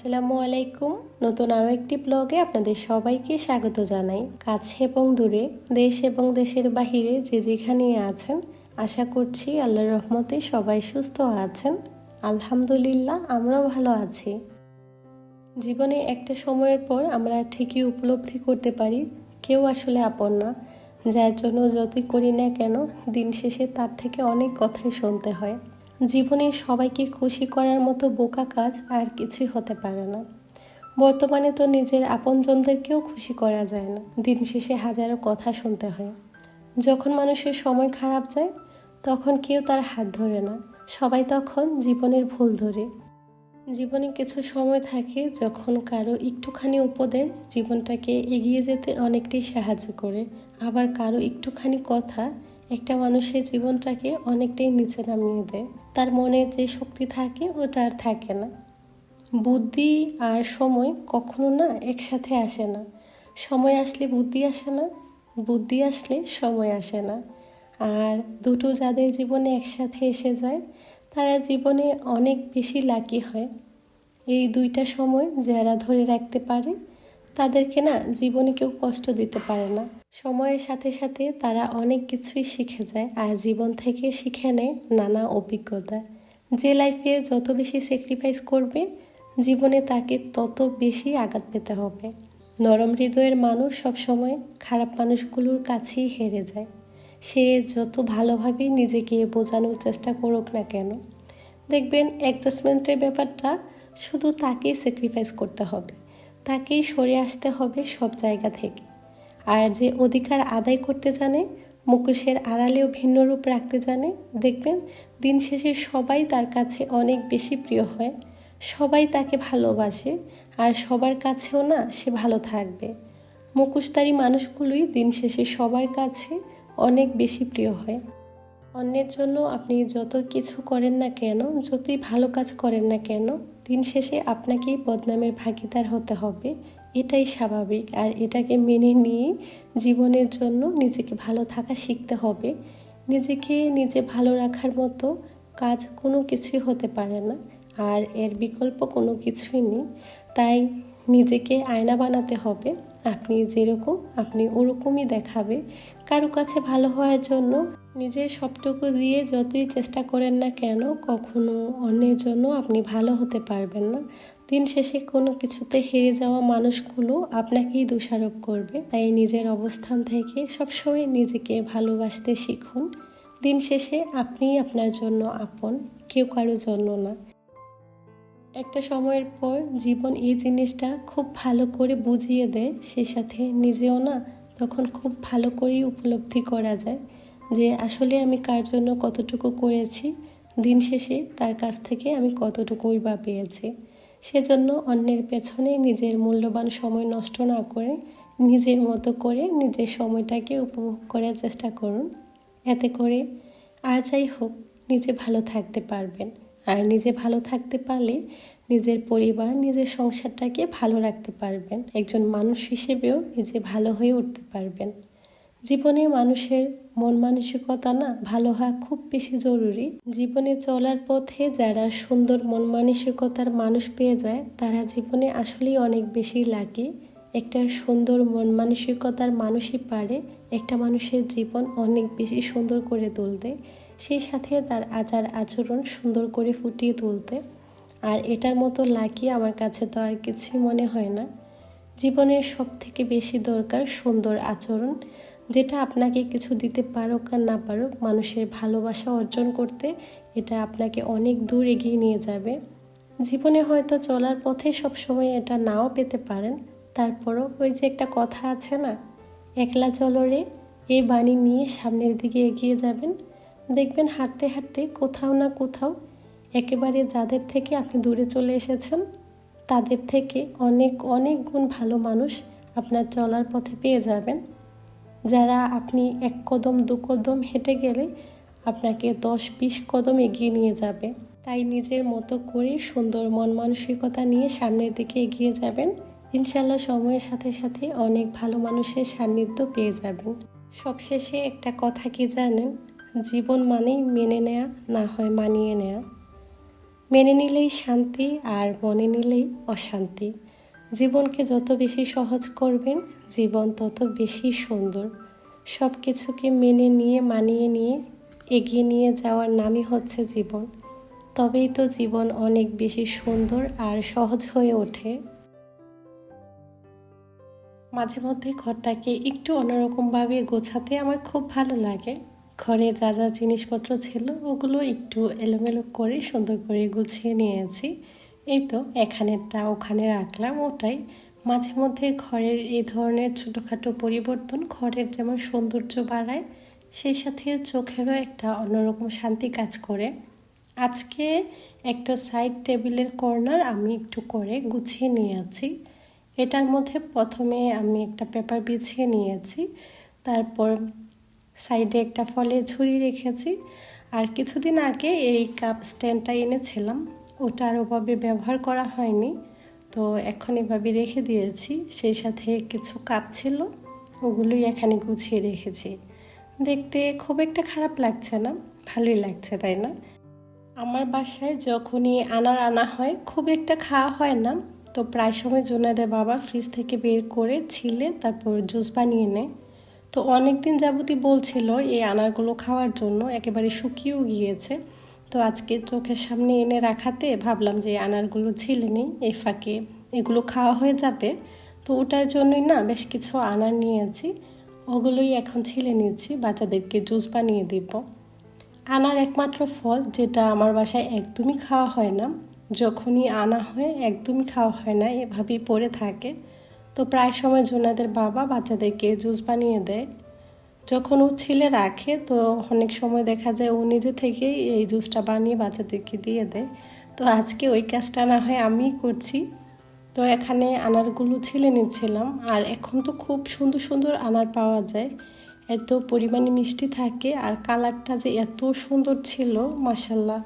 আসসালামু আলাইকুম। নতুন আরও একটি ব্লগে আপনাদের সবাইকে স্বাগত জানাই। কাছে এবং দূরে, দেশ এবং দেশের বাহিরে যে যেখানে আছেন, আশা করছি আল্লাহর রহমতে সবাই সুস্থ আছেন। আলহামদুলিল্লাহ, আমরাও ভালো আছি। জীবনে একটা সময়ের পর আমরা ঠিকই উপলব্ধি করতে পারি, কেউ আসলে আপন না। যার জন্য যতই করি না কেন, দিন শেষে তার থেকে অনেক কথাই শুনতে হয়। জীবনে সবাইকে খুশি করার মতো বোকা কাজ আর কিছুই হতে পারে না। বর্তমানে তো নিজের আপনজনদেরকেও খুশি করা যায় না। দিন শেষে হাজারো কথা শুনতে হয়। যখন মানুষের সময় খারাপ যায়, তখন কেউ তার হাত ধরে না। সবাই তখন জীবনের ভুল ধরে। জীবনে কিছু সময় থাকে যখন কারও একটুখানি উপদেশ জীবনটাকে এগিয়ে যেতে অনেকটাই সাহায্য করে। আবার কারও একটুখানি কথা একটা মানুষের জীবনটাকে অনেকটাই নিচে নামিয়ে দেয়। তার মনের যে শক্তি থাকে, ওটা আর থাকে না। বুদ্ধি আর সময় কখনো না একসাথে আসে না। সময় আসলে বুদ্ধি আসে না, বুদ্ধি আসলে সময় আসে না। আর দুটো যাদের জীবনে একসাথে এসে যায়, তারা জীবনে অনেক বেশি লাকি হয়। এই দুইটা সময় যারা ধরে রাখতে পারে, তাদেরকে না জীবনে কেউ কষ্ট দিতে পারে না। সময়ের সাথে সাথে তারা অনেক কিছুই শিখে যায় আর জীবন থেকে শিখে নেয় নানা অভিজ্ঞতা। যে লাইফে যত বেশি স্যাক্রিফাইস করবে, জীবনে তাকে তত বেশি আঘাত পেতে হবে। নরম হৃদয়ের মানুষ সবসময় খারাপ মানুষগুলোর কাছেই হেরে যায়। সে যত ভালোভাবেই নিজেকে বোঝানোর চেষ্টা করুক না কেন, দেখবেন অ্যাডজাস্টমেন্টের ব্যাপারটা শুধু তাকেই স্যাক্রিফাইস করতে হবে। তাকেই সরে আসতে হবে সব জায়গা থেকে। আর যে অধিকার আদায় করতে জানে মুখোশের আড়ালেও ভিন্ন রূপ রাখতে জানে, দেখবেন দিন শেষে সবাই তার কাছে অনেক বেশি প্রিয় হয়। সবাই তাকে ভালোবাসে আর সবার কাছেও না সে ভালো থাকবে। মুখোশধারী মানুষগুলোই দিন শেষে সবার কাছে অনেক বেশি প্রিয় হয়। অন্যের জন্য আপনি যত কিছু করেন না কেন, যতই ভালো কাজ করেন না কেন, দিন শেষে আপনাকেই বদনামের ভাগিদার হতে হবে। এটাই স্বাভাবিক। আর এটাকে মেনে নিয়ে জীবনের জন্য নিজেকে ভালো থাকা শিখতে হবে। নিজেকে নিজে ভালো রাখার মতো কাজ কোনো কিছুই হতে পারে না। আর এর বিকল্প কোনো কিছুই নেই। তাই নিজেকে আয়না বানাতে হবে। আপনি যেরকম, আপনি ওরকমই দেখাবে। কারও কাছে ভালো হওয়ার জন্য নিজের সবটুকু দিয়ে যতই চেষ্টা করেন না কেন, কখনো অন্যের জন্য আপনি ভালো হতে পারবেন না। দিন শেষে কোনো কিছুতে হেরে যাওয়া মানুষগুলো আপনাকেই দোষারোপ করবে। তাই নিজের অবস্থান থেকে সবসময় নিজেকে ভালোবাসতে শিখুন। দিন শেষে আপনিই আপনার জন্য আপন, কেউ কারও জন্য না। একটা সময়ের পর জীবন এই জিনিসটা খুব ভালো করে বুঝিয়ে দেয় সে সাথে নিজেও না তখন খুব ভালো করেই উপলব্ধি করা যায় যে আসলে আমি কার জন্য কতটুকু করেছি, দিন শেষে তার কাছ থেকে আমি কতটুকুই বা পেয়েছি। সেজন্য অন্যের পেছনে নিজের মূল্যবান সময় নষ্ট না করে নিজের মতো করে নিজের সময়টাকে উপভোগ করার চেষ্টা করুন। এতে করে আর যাই হোক, নিজে ভালো থাকতে পারবেন। আর নিজে ভালো থাকতে পারলে নিজের পরিবার, নিজের সংসারটাকে ভালো রাখতে পারবেন। একজন মানুষ হিসেবেও নিজে ভালো হয়ে উঠতে পারবেন। জীবনে মানুষের মন মানসিকতা না ভালো হওয়া খুব বেশি জরুরি। জীবনে চলার পথে যারা সুন্দর মন মানসিকতার মানুষ পেয়ে যায়, তারা জীবনে আসলেই অনেক বেশি লাগে একটা সুন্দর মন মানসিকতার মানুষই পারে, একটা মানুষের জীবন অনেক বেশি সুন্দর করে তুলতে। সেই সাথে তার আচার আচরণ সুন্দর করে ফুটিয়ে তুলতে। আর এটার মতো লাকি আমার কাছে তো আর কিছুই মনে হয় না। জীবনের সব থেকে বেশি দরকার সুন্দর আচরণ। যেটা আপনাকে কিছু দিতে পারুক আর না পারুক, মানুষের ভালোবাসা অর্জন করতে এটা আপনাকে অনেক দূর এগিয়ে নিয়ে যাবে। জীবনে হয়তো চলার পথে সবসময় এটা নাও পেতে পারেন। তারপরও ওই যে একটা কথা আছে না, একলা চলরে এই বাণী নিয়ে সামনের দিকে এগিয়ে যাবেন। দেখবেন হাঁটতে হাঁটতে কোথাও না কোথাও একেবারে যাদের থেকে আপনি দূরে চলে এসেছেন, তাদের থেকে অনেক অনেক গুণ ভালো মানুষ আপনার চলার পথে পেয়ে যাবেন। যারা আপনি এক কদম, দু কদম হেঁটে গেলে আপনাকে দশ, বিশ কদম এগিয়ে নিয়ে যাবে। তাই নিজের মতো করে সুন্দর মন মানসিকতা নিয়ে সামনের দিকে এগিয়ে যাবেন। ইনশাল্লাহ সময়ের সাথে সাথে অনেক ভালো মানুষের সান্নিধ্য পেয়ে যাবেন। সবশেষে একটা কথা কি জানেন? জীবন মানেই মেনে নেয়া, না হয় মানিয়ে নেয়া। মেনে নিলেই শান্তি আর মনে নিলেই অশান্তি। জীবনকে যত বেশি সহজ করবেন জীবন তত বেশি সুন্দর। সব কিছুকে মেনে নিয়ে, মানিয়ে নিয়ে, এগিয়ে নিয়ে যাওয়ার নামই হচ্ছে জীবন। তবেই তো জীবন অনেক বেশি সুন্দর আর সহজ হয়ে ওঠে। মাঝে মধ্যে ঘরটাকে একটু অন্যরকমভাবে গোছাতে আমার খুব ভালো লাগে। ঘরে যা যা জিনিসপত্র ছিল, ওগুলো একটু এলোমেলো করে সুন্দর করে গুছিয়ে নিয়েছি। এই তো, এখানেরটা ওখানে রাখলাম, ওটাই। মাঝে মধ্যে ঘরের এই ধরনের ছোটোখাটো পরিবর্তন ঘরের যেমন সৌন্দর্য বাড়ায়, সেই সাথে চোখেরও একটা অন্যরকম শান্তি কাজ করে। আজকে একটা সাইড টেবিলের কর্নার আমি একটু করে গুছিয়ে নিয়েছি এটার মধ্যে প্রথমে আমি একটা পেপার বিছিয়ে নিয়েছি, তারপর সাইডে একটা ফলের ঝুড়ি রেখেছি। আর কিছুদিন আগে এই কাপ স্ট্যান্ডটা এনেছিলাম ওটা আর ওভাবে ব্যবহার করা হয়নি। তো এখন এভাবে রেখে দিয়েছি। সেই সাথে কিছু কাপ ছিল, ওগুলোই এখানে গুছিয়ে রেখেছি। দেখতে খুব একটা খারাপ লাগছে না, ভালোই লাগছে, তাই না? আমার বাসায় যখনই আনার আনা হয়, খুব একটা খাওয়া হয় না। তো প্রায় সময় জোনাদের বাবা ফ্রিজ থেকে বের করে ছিলে, তারপর জুস বানিয়ে নেয়। তো অনেক দিন যাবতই বলছিল, এই আনারগুলো খাওয়ার জন্য একেবারে শুকিয়েও গিয়েছে। তো আজকে চোখের সামনে এনে রাখাতে ভাবলাম যে আনারগুলো ছিলে নিই, এই ফাঁকে এগুলো খাওয়া হয়ে যাবে। তো ওটার জন্যই না বেশ কিছু আনার নিয়েছি, ওগুলোই এখন ছিলে নিচ্ছি, বাচ্চাদেরকে জুস বানিয়ে দিব। আনার একমাত্র ফল, যেটা আমার বাসায় একদমই খাওয়া হয় না, যখনই আনা হয় একদমই খাওয়া হয় না, এভাবেই পড়ে থাকে। তো প্রায় সময় জোনাদের বাবা বাচ্চাদেরকে জুস বানিয়ে দেয়। যখন ও ছেলে রাখে, তো অনেক সময় দেখা যায় ও নিজে থেকেই এই জুসটা বানিয়ে বাচ্চাদেরকে দিয়ে দেয়। তো আজকে ওই কাজটা না হয় আমিই করছি। তো এখানে আনারগুলো ছিলে নিচ্ছিলাম, আর এখন তো খুব সুন্দর সুন্দর আনার পাওয়া যায়। এত পরিমাণে মিষ্টি থাকে, আর কালারটা যে এত সুন্দর ছিল মাসাল্লাহ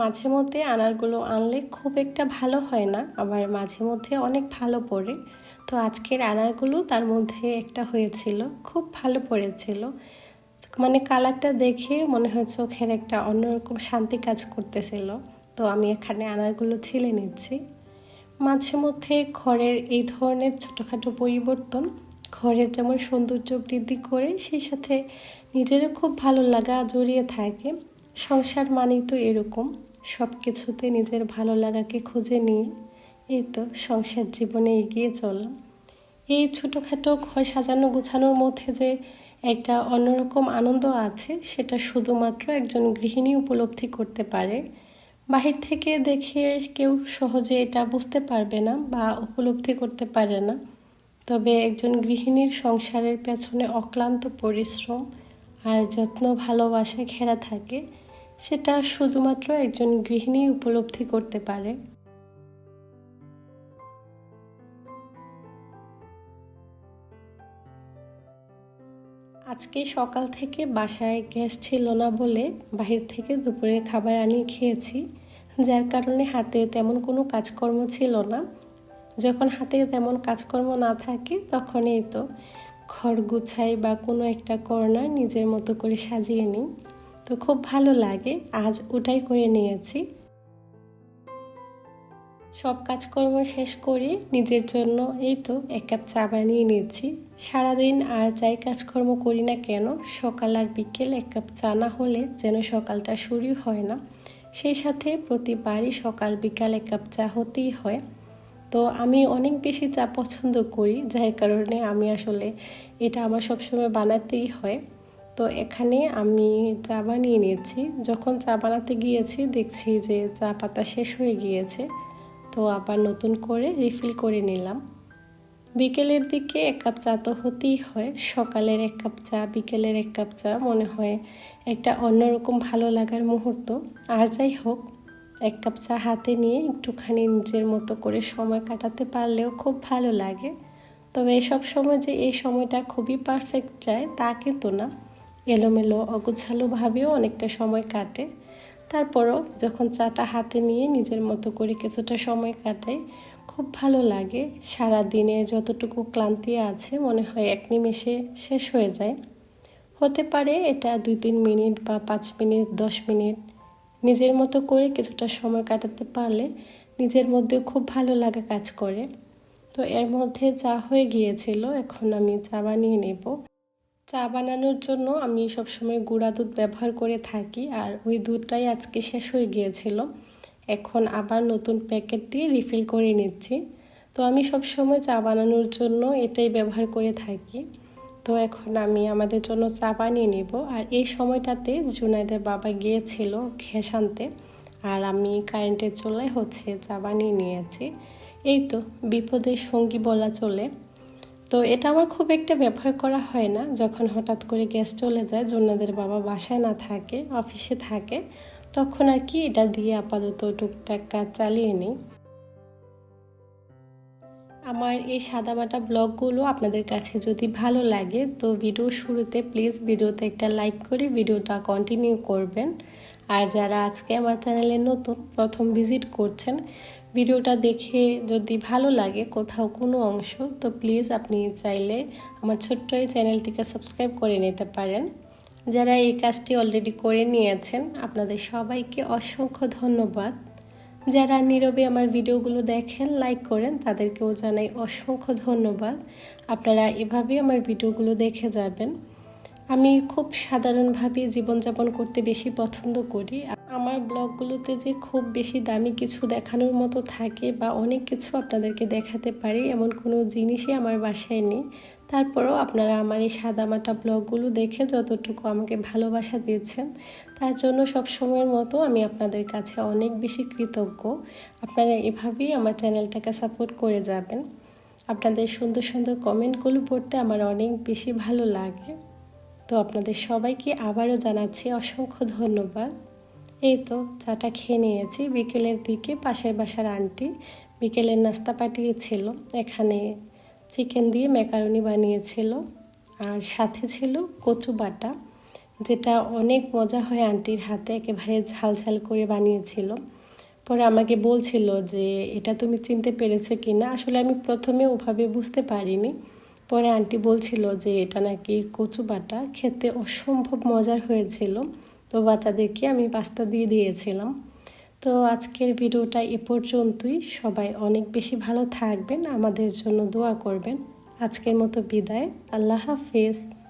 মাঝে মধ্যে আনারগুলো আনলে খুব একটা ভালো হয় না, আবার মাঝে মধ্যে অনেক ভালো পড়ে। তো আজকের আনারগুলো তার মধ্যে একটা হয়েছিল, খুব ভালো পড়েছিল। মানে কালারটা দেখে মনে হয় চোখের একটা অন্যরকম শান্তি কাজ করতেছিল। তো আমি এখানে আনারগুলো ছিলে নিচ্ছি। মাঝে মধ্যে খড়ের এই ধরনের ছোটোখাটো পরিবর্তন, ঘরের যেমন সৌন্দর্য বৃদ্ধি করে, সেই সাথে নিজেরও খুব ভালো লাগা জড়িয়ে থাকে। সংসার মানেই তো এরকম সব কিছুতে নিজের ভালো লাগাকে খুঁজে নিয়ে। এই তো সংসার জীবনে এগিয়ে চললাম। এই ছোটোখাটো ঘর সাজানো গোছানোর মধ্যে যে একটা অন্যরকম আনন্দ আছে, সেটা শুধুমাত্র একজন গৃহিণী উপলব্ধি করতে পারে। বাহির থেকে দেখে কেউ সহজে এটা বুঝতে পারবে না বা উপলব্ধি করতে পারে না। তবে একজন গৃহিণীর সংসারের পেছনে অক্লান্ত পরিশ্রম আর যত্ন ভালোবাসা ঘেরা থাকে, সেটা শুধুমাত্র একজন গৃহিণী উপলব্ধি করতে পারে। আজকে সকাল থেকে বাসায় গ্যাস ছিল না বলে বাহির থেকে দুপুরের খাবার আনিয়ে খেয়েছি, যার কারণে হাতে তেমন কোনো কাজকর্ম ছিল না। যখন হাতে তেমন কাজকর্ম না থাকে তখন এই তো ঘর গুছাই বা কোনো একটা কর্নার নিজের মতো করে সাজিয়ে নিই। তো খুব ভালো লাগে, আজ ওটাই করে নিয়েছি। সব কাজকর্ম শেষ করে নিজের জন্য এই তো এক কাপ চা বানিয়ে নিয়েছি। সারাদিন আর যাই কাজকর্ম করি না কেন, সকাল আর বিকেল এক কাপ চা না হলে যেন সকালটা শুরু হয় না। সেই সাথে প্রতিবারই সকাল বিকাল এক কাপ চা হতেই হয়। তো আমি অনেক বেশি চা পছন্দ করি, যার কারণে আমি আসলে এটা আমার সবসময় বানাতেই হয়। তো এখানে আমি চা বানিয়ে নিয়েছি। যখন চা বানাতে গিয়েছি, দেখছি যে চা পাতা শেষ হয়ে গিয়েছে। তো আবার নতুন করে রিফিল করে নিলাম। বিকেলের দিকে এক কাপ চা তো হতেই হয়। সকালের এক কাপ চা, বিকেলের এক কাপ চা মনে হয় একটা অন্যরকম ভালো লাগার মুহূর্ত। আর যাই হোক, এক কাপ চা হাতে নিয়ে একটুখানি নিজের মতো করে সময় কাটাতে পারলেও খুব ভালো লাগে। তবে এসব সময় যে এই সময়টা খুবই পারফেক্ট যায়, তা কিন্তু না। এলোমেলো অগোছালোভাবেও অনেকটা সময় কাটে। তারপরও যখন চাটা হাতে নিয়ে নিজের মতো করে কিছুটা সময় কাটাই খুব ভালো লাগে। সারা দিনের যতটুকু ক্লান্তি আছে, মনে হয় এক নিমেষে শেষ হয়ে যায়। হতে পারে এটা দুই তিন মিনিট বা পাঁচ মিনিট, দশ মিনিট। নিজের মতো করে কিছুটা সময় কাটাতে পারলে নিজের মধ্যে খুব ভালো লাগা কাজ করে। তো এর মধ্যে চা হয়ে গিয়েছিল, এখন আমি চা বানিয়ে নেব। চা বানানোর জন্য আমি সবসময় গুঁড়া দুধ ব্যবহার করে থাকি, আর ওই দুধটাই আজকে শেষ হয়ে গিয়েছিল। এখন আবার নতুন প্যাকেট দিয়ে রিফিল করে নিচ্ছি। তো আমি সব সময় চা বানানোর জন্য এটাই ব্যবহার করে থাকি। তো এখন আমি আমাদের জন্য চা বানিয়ে নিব। আর এই সময়টাতে জুনাইদের বাবা গিয়েছিল ঘেস আনতে। আর আমি কারেন্টের চুলায় হচ্ছে চা বানিয়ে নিয়েছি। এই তো বিপদের সঙ্গী বলা চলে। তো এটা আমার খুব একটা ব্যবহার করা হয় না। যখন হঠাৎ করে গ্যাস চলে যায় জুনাদের বাবা বাসায় না থাকে, অফিসে থাকে তখন আর কি এটা দিয়ে আপাতত টুকটাক কাজ চালিয়ে নিই। আমার এই সাদামাটা ব্লগগুলো আপনাদের কাছে যদি ভালো লাগে, তো ভিডিও শুরুতে প্লিজ ভিডিওতে একটা লাইক করে ভিডিওটা কন্টিনিউ করবেন। আর যারা আজকে আমার চ্যানেলে নতুন, প্রথম ভিজিট করছেন, ভিডিওটা দেখে যদি ভালো লাগে কোথাও কোনো অংশ, তো প্লিজ আপনি চাইলে আমার ছোট্ট এই চ্যানেলটিকে সাবস্ক্রাইব করে নিতে পারেন। যারা এই কাজটি অলরেডি করে নিয়েছেন, আপনাদের সবাইকে অসংখ্য ধন্যবাদ। যারা নীরবে আমার ভিডিওগুলো দেখেন লাইক করেন, তাদেরকেও জানাই অসংখ্য ধন্যবাদ। আপনারা এভাবেই আমার ভিডিওগুলো দেখে যাবেন। আমি খুব সাধারণভাবে জীবনযাপন করতে বেশি পছন্দ করি। আমার ব্লগগুলোতে যে খুব বেশি দামি কিছু দেখানোর মতো থাকে বা অনেক কিছু আপনাদেরকে দেখাতে পারি এমন কোনো জিনিসই আমার বাসায় নেই। তারপরেও আপনারা আমার এই সাদামাটা ব্লগগুলো দেখে যতটুকু আমাকে ভালোবাসা দিয়েছেন, তার জন্য সব সময়ের মতো আমি আপনাদের কাছে অনেক বেশি কৃতজ্ঞ। আপনারা এভাবেই আমার চ্যানেলটাকে সাপোর্ট করে যাবেন। আপনাদের সুন্দর সুন্দর কমেন্টগুলো পড়তে আমার অনেক বেশি ভালো লাগে। তো আপনাদের সবাইকে আবারও জানাচ্ছি অসংখ্য ধন্যবাদ। এই তো চাটা খেয়ে নিয়েছি। বিকেলের দিকে পাশের বাসার আন্টি বিকেলের নাস্তা পাঠিয়েছিল। এখানে চিকেন দিয়ে ম্যাকারনি বানিয়েছিল। আর সাথে ছিল কচু বাটা, যেটা অনেক মজা হয় আন্টির হাতে, একেবারে ঝাল ঝাল করে বানিয়েছিল। পরে আমাকে বলছিল যে, এটা তুমি চিনতে পেরেছ কি না আসলে আমি প্রথমে ওভাবে বুঝতে পারিনি। পরে আন্টি বলছিল যে, এটা নাকি কচু বাটা? খেতে অসম্ভব মজার হয়েছিল। তো বাচ্চাদেরকে আমি পাস্তা দিয়ে দিয়েছিলাম। তো আজকের ভিডিওটা এ পর্যন্তই। সবাই অনেক বেশি ভালো থাকবেন, আমাদের জন্য দোয়া করবেন। আজকের মতো বিদায়। আল্লাহ হাফিজ।